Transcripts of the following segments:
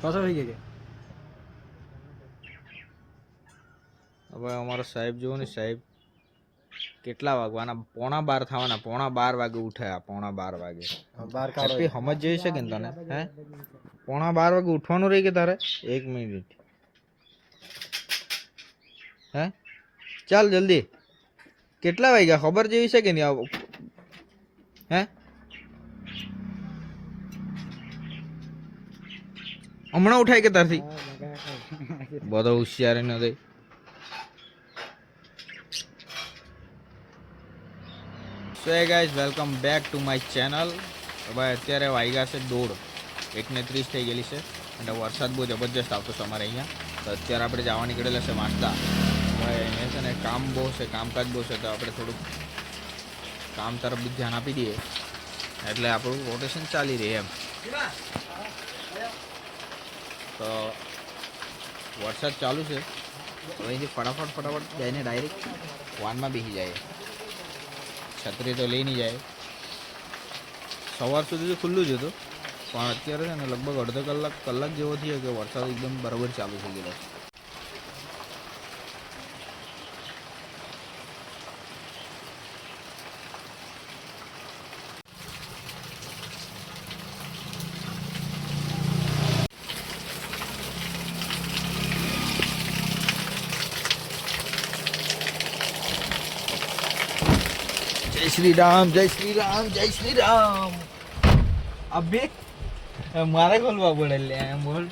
પાછો થઈ ગયા હવે અમારો સાહેબ જુઓ ને સાહેબ કેટલા વાગવાના? પોણા બાર થવાના પોણા બાર વાગે ઉઠ્યા પોણા બાર વાગે. બાર હેપી સમજ જઈ શકે ને તને? હે? પોણા બાર વાગે ઉઠવાનું રહી કે તારે? એક મિનિટ. હે? ચાલ જલ્દી. કેટલા વાગ્યા? ખબર જેવી છે કે નહીં? આવ- હે? હમણાં ઉઠાય કે તારથી? બધો હોશિયારી નથી so hey guys welcome back to my channel ભાઈ અત્યારે વાગ્યા છે દોઢ. એકને ત્રીસ થઈ ગયેલી છે. અને વરસાદ બહુ જબરજસ્ત આવતો છે અમારે અહીંયા. તો અત્યારે આપણે જવા નીકળેલા છે વાંચતા ભાઈ અહીંયા છે ને કામ બહુ છે કામકાજ બહુ છે તો આપણે થોડુંક કામ તરફ ધ્યાન આપી દઈએ. એટલે આપણું રોટેશન ચાલી રહે એમ. તો વરસાદ ચાલુ છે. હવે અહીંથી ફટાફટ ફટાફટ જઈને ડાયરેક્ટ વાનમાં બેસી જાય. છત્રી તો લઈ નહીં જાય. સવાર સુધી તો ખુલ્લું જ હતું. પણ અત્યારે છે ને લગભગ અડધો કલાક કલાક જેવો થયો કે વરસાદ એકદમ બરાબર ચાલુ થઈ ગયેલો છે જય શ્રી રામ જય શ્રી રામ જય શ્રી રામ અબે મારે ખોલવા પડે લે એમ બોલ.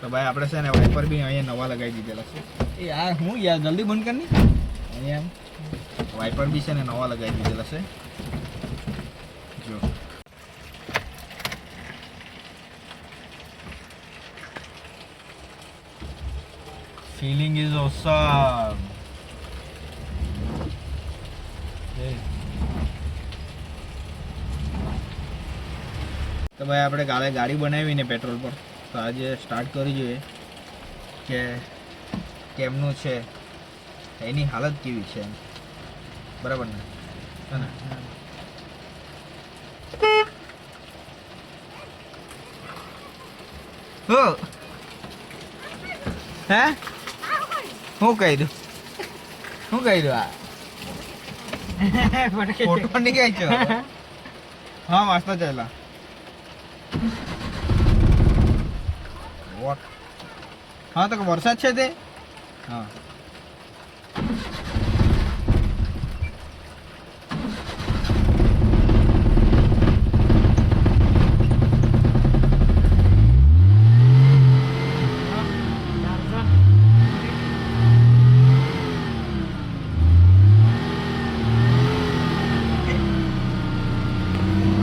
તો ભાઈ આપણે છે ને વાઇપર બી અહીંયા નવા લગાવી દીધેલા છે. એ આ હું યાર જલ્દી બંધ કરની. અહીંયા વાઇપર બી છે ને નવા લગાવી દીધેલા છે. જો. Feeling is awesome. તો ભાઈ, આપણે કાલે ગાડી બનાવીને પેટ્રોલ પર. તો આજે સ્ટાર્ટ કરી જોઈએ કે કેમનું છે. એની હાલત કેવી છે. બરાબર ને? હે ને? હે? શું કર્યું શું કર્યું આ? ફોટો નહીં છો હા વાંચતા ચાલા હા તો વરસાદ છે તે? હા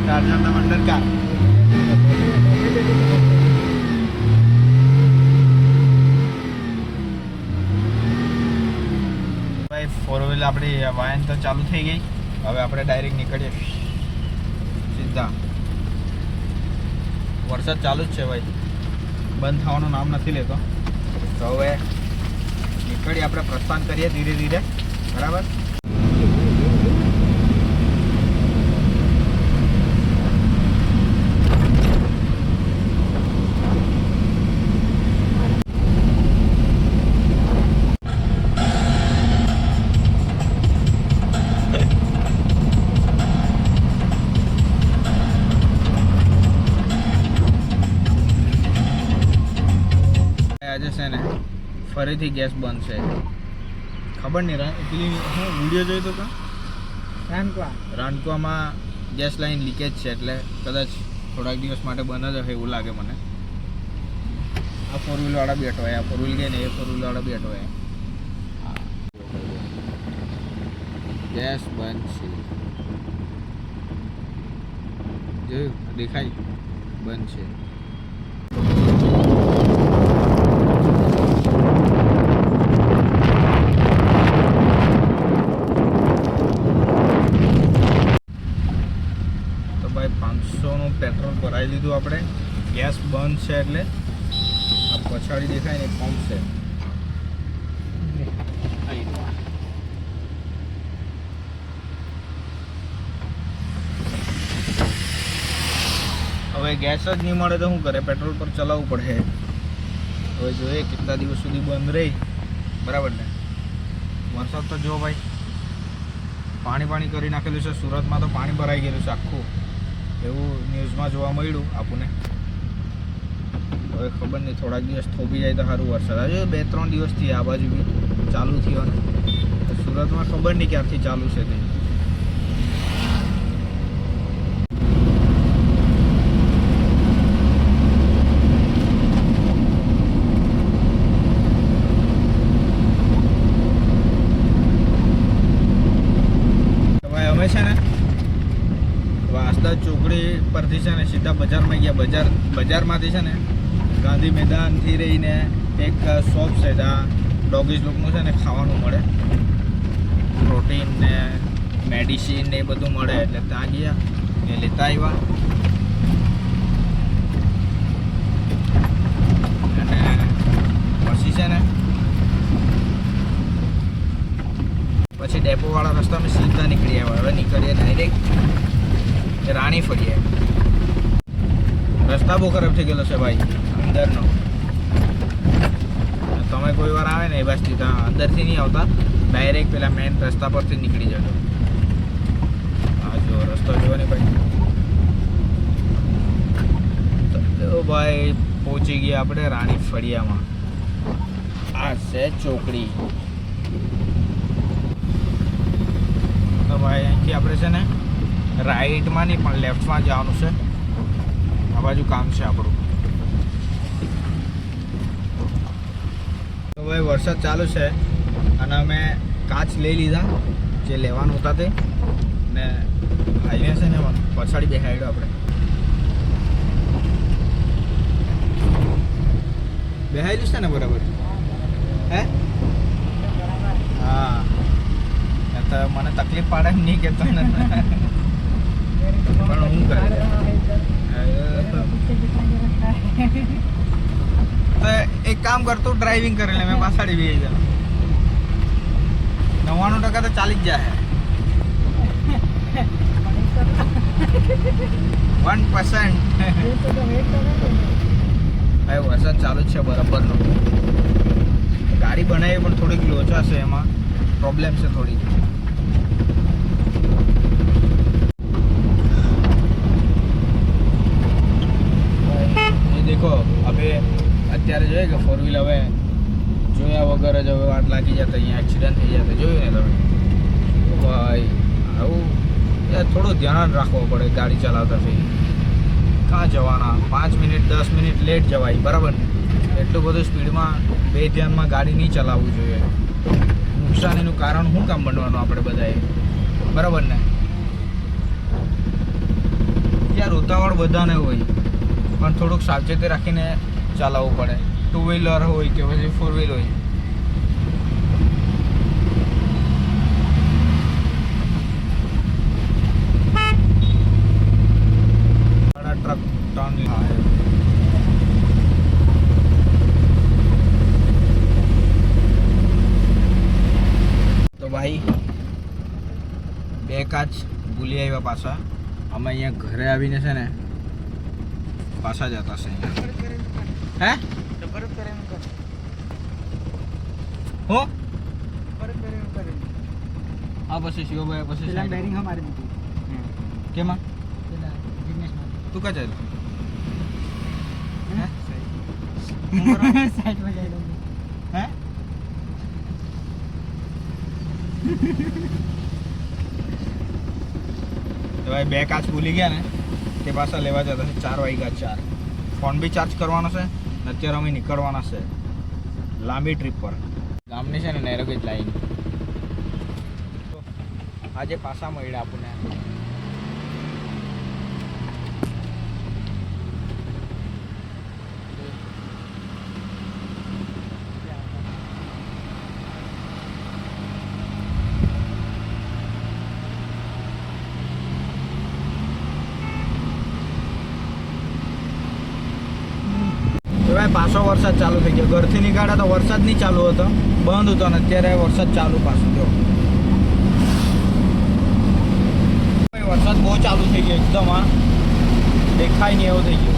ચાર્જરના મંડળ કા ભાઈ ફોર વ્હીલ આપણી વાયન તો ચાલુ થઈ ગઈ. હવે આપણે ડાયરેક્ટ નીકળીએ. સીધા. વરસાદ ચાલુ જ છે ભાઈ. બંધ થવાનું નામ નથી લેતો. તો હવે નીકળીએ આપણે, પ્રસ્થાન કરીએ ધીરે ધીરે. બરાબર? ફરીથી ગેસ બંધ છે. ખબર નહીં પેલી હું વીડિયો જોઈ તો કાં? રાનકુવા. રાનકુવામાં ગેસ લાઈન લીકેજ છે એટલે કદાચ થોડાક દિવસ માટે બંધ જ હશે એવું લાગે મને. આ ફોર વ્હીલવાળા બેઠો હોય આ ફોર વ્હીલ ગઈ ને એ ફોર વ્હીલવાળા બેઠો હોય. ગેસ બંધ છે. જોયું? દેખાય? બંધ છે. બસોનું પેટ્રોલ ભરાવી લીધું આપણે. ગેસ બંધ છે એટલે આ પછાડી દેખાય ને પંપ છે. હવે ગેસ જ નહીં મળે તો શું કરે? પેટ્રોલ પર ચલાવવું પડે. હવે જોઈએ કેટલા દિવસ સુધી બંધ રહી. બરાબર ને? વરસાદ તો જો ભાઈ, પાણી પાણી કરી નાખેલું છે. સુરતમાં તો પાણી ભરાઈ ગયેલું છે આખું. એવું ન્યૂઝમાં જોવા મળ્યું આપણને. હવે ખબર નહીં, થોડાક દિવસ થોભી જાય તો સારું વરસાદ આજે બે, ત્રણ દિવસથી આ બાજુ બી ચાલુ થયો ને સુરતમાં ખબર નહીં ક્યારથી ચાલુ છે તે ભાઈ અમે છે ને વાસદા ચોકડી પરથી છે ને સીધા બજારમાં ગયા. બજાર, બજારમાંથી છે ને ગાંધી મેદાનથી રહીને એક શોપ છે ત્યાં ડોગીઝ લોકનું છે ને ખાવાનું મળે. પ્રોટીન ને મેડિસિન ને એ બધું મળે. એટલે ત્યાં ગયા. એ લેતા આવ્યા. પછી છે ને પછી ડેપો વાળા રસ્તામાં સીધા નીકળી આવ્યા. હવે નીકળીએ ડાયરેક્ટ રાણી ફળીએ રસ્તા બહુ ખરાબ થઈ ગયેલો છે ભાઈ, અંદરનો. તમે કોઈ વાર આવે ને એ બસથી ત્યાં અંદરથી નહીં આવતા ડાયરેક્ટ પેલા મેઇન રસ્તા પરથી નીકળી જજો. હા જો રસ્તો જોવો ને ભાઈ. ભાઈ, પહોંચી ગયા આપણે રાણી ફળિયામાં. આ છે ચોકડી. તો ભાઈ, અહીંથી આપણે છે ને રાઈટમાં નહીં, પણ લેફ્ટમાં જવાનું છે. આ બાજુ કામ છે આપણું. હવે વરસાદ ચાલુ છે, અને અમે કાચ લઈ લીધા, જે લેવાનું હતા તે. ને હાઈવે છે ને પછાડી બેસાડ્યો આપણે. બેહાયેલું છે ને બરાબર? હે? હા. તો મને તકલીફ પાડે નહીં કેતો ને પણ કરે એક કામ કર, તું ડ્રાઇવિંગ કરે લે, મેં પાછાડી બી જા નવ્વાણું ટકા તો ચાલી જ જાય. વન પર્સન્ટ ભાઈ, વરસાદ ચાલુ જ છે બરાબરનો. ગાડી બનાવી પણ થોડીક લોચા છે એમાં. પ્રોબ્લેમ છે થોડી ધ્યાન રાખવું પડે ગાડી ચલાવતા થઈ ક્યાં જવાના? પાંચ મિનિટ, દસ મિનિટ લેટ જવાય, બરાબર એટલું બધું સ્પીડમાં બે ધ્યાનમાં ગાડી નહીં ચલાવવું જોઈએ. નુકસાનીનું કારણ શું કામ બનવાનું આપણે બધાએ? બરાબર ને? યાર, ઉતાવળ બધાને હોય, પણ થોડુંક સાવચેતી રાખીને ચલાવવું પડે. ટુ વ્હીલર હોય કે પછી ફોર વ્હીલ હોય બડા ટ્રક ટર્ન થાય તો ભાઈ. બે કાચ ભૂલી આવ્યા પાછા. અમે અહીંયા ઘરે આવીને છે ને પાછા જતા છે હે? હું? હા પછી શિવભાઈ પછી બેરિંગ મારી દીધું કેમાં? તું ક્યાં હે? સાઈડમાં જઈ દઉં હે તો ભાઈ બે કાચ ભૂલી ગયા ને, તે પાછા લેવા જતા છે. ચાર વાગ્યા ચાર. ફોન બી ચાર્જ કરવાનો છે, અત્યારે અમે નીકળવાના છે લાંબી ટ્રીપ પર. ગામની છે ને, નેરોગેજ લાઈન આજે પાછા મળ્યા આપણને તો ભાઈ પાછો વરસાદ ચાલુ થઈ ગયો. ઘરથી નીકળ્યા તો વરસાદ નહીં ચાલુ હતો. બંધ હતો અને અત્યારે વરસાદ ચાલુ પાછો થયો. વરસાદ બહુ ચાલુ થઈ ગયો, એકદમ દેખાય નહીં એવું થઈ ગયું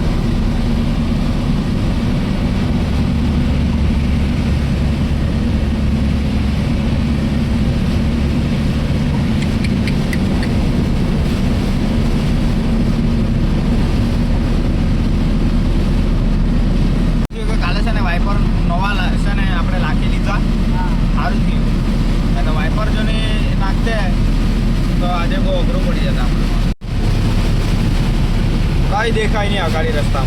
કાલે છે ને વાઇપર નવા લા- છે ને આપણે લાખી લીધા સારું થયું નહીં તો વાઇપર જો ને નાખતે તો આજે બહુ અઘરું પડી જતા આપણે કાંઈ દેખાય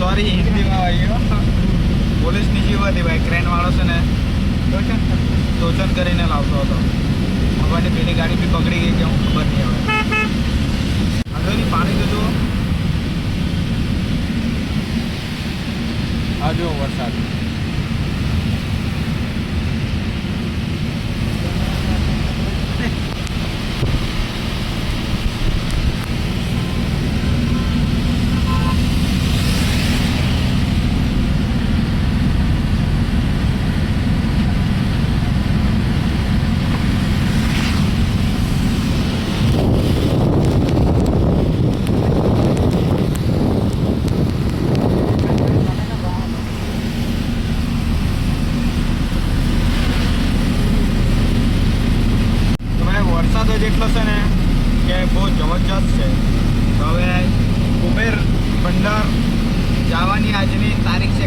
સોરી હિન્દીમાં ભાઈ પોલીસ બીજી હતી ભાઈ. ક્રેન વાળો છે ને, ટોચન કરીને લાવતો હતો. હવાની પેલી ગાડી બી પકડી ગઈ કે હું ખબર નહીં આવે આગળની પાણી તો જુઓ. આ જુઓ વરસાદ.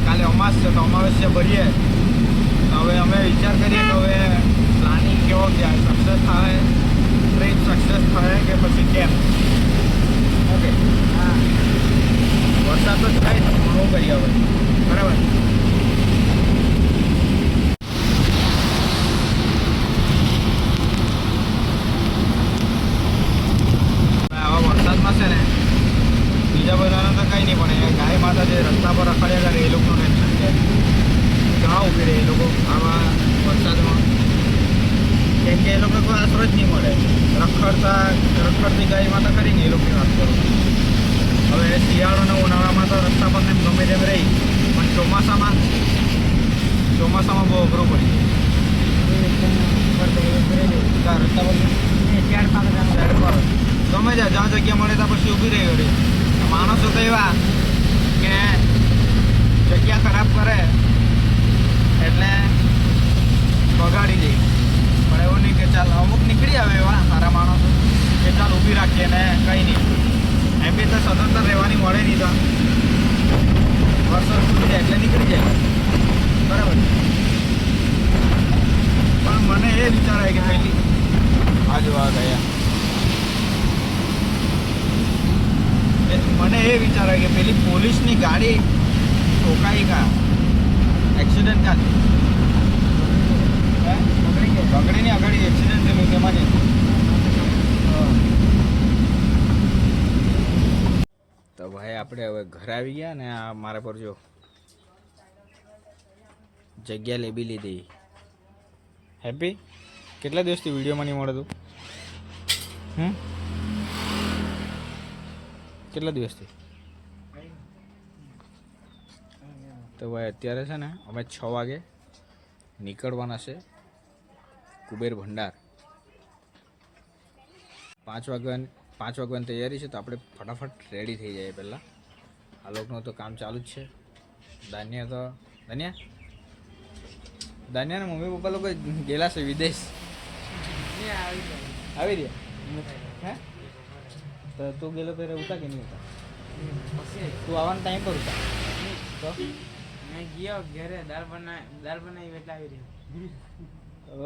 કાલે અમાસ છે તો અમાવસ્યા ભરીએ. તો હવે અમે વિચાર કરીએ કે હવે પ્લાનિંગ કેવો થાય સક્સેસ થાય ટ્રીપ સક્સેસ થાય કે પછી કેમ? ઓકે વરસાદ તો થાય શું કરીએ હવે. બરાબર? બીજા બધાને તો કંઈ નહીં, પણ એ ગાય માતા જે રસ્તા પર રખડ્યા કરે એ છે ઘણા ઊભી રહે એ લોકો. આમાં વરસાદમાં. કેમ કે એ લોકો કોઈ આશરો જ નહીં મળે. રખડતા, રખડતી ગાય તો કરીને એ લોકોની વાત કરું હવે શિયાળો અને ઉનાળામાં તો રસ્તા પર ને ગમે તેમ રહી, પણ ચોમાસામાં ચોમાસામાં બહુ અઘરું પડી રસ્તા પર ગમે ત્યાં, જ્યાં જગ્યા મળે ત્યાં પછી ઊભી રહી ગઈ માણસો તો એવા કે જગ્યા ખરાબ કરે એટલે બગાડી દઈ પણ એવું નહીં કે ચાલ, અમુક નીકળી આવે એવા, સારા માણસો, કે ચાલ ઊભી રાખીએ ને કંઈ નહીં. એમ બી તો સ્વતંત્ર રહેવાની મળે નહીં તો. વર્ષો સુધી જાય એટલે નીકળી જાય. બરાબર. પણ મને એ વિચાર આવે કે પહેલી આ ગયા. એ મને એ વિચાર આવે કે પેલી પોલીસની ગાડી ઠોકાઈ કા એક્સિડન્ટ થાય પકડીને આગળ એક્સિડન્ટ થયેલું તેમાં તો ભાઈ આપણે હવે ઘરે આવી ગયા ને આ મારા પર જો જગ્યા લેબી લીધી. હેપી કેટલા દિવસથી વિડીયોમાં નહીં મળતું? હમ? કેટલા દિવસથી? તો ભાઈ અત્યારે છે ને અમે છ વાગે નીકળવાના છે કુબેર ભંડાર. પાંચ વાગ્યાની પાંચ વાગ્યાની તૈયારી છે તો આપણે ફટાફટ રેડી થઈ જઈએ પહેલાં. આ લોકોનું તો કામ ચાલુ જ છે. દાનિયા તો દાનિયા દાનિયાના મમ્મી પપ્પા લોકો ગયેલા છે વિદેશ. આવી રહ્યા? હે? તો તું ગયેલો ત્યારે ઉતા કે નહીં ઉતા તું આવવાનો ટાઈમ પર ઉતા તો? મેં ગયો ઘરે દાળ બનાવી દાળ બનાવી એટલે આવી રહ્યો.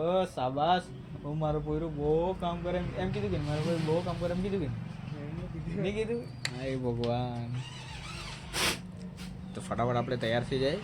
ઓ સાબાસ હું મારો પોયરું બહુ કામ કરે એમ કીધું કે મારો પોયરું બહુ કામ કરે એમ કીધું કે નહીં? નહીં કીધું? હાય ભગવાન. તો ફટાફટ આપણે તૈયાર થઈ જાય.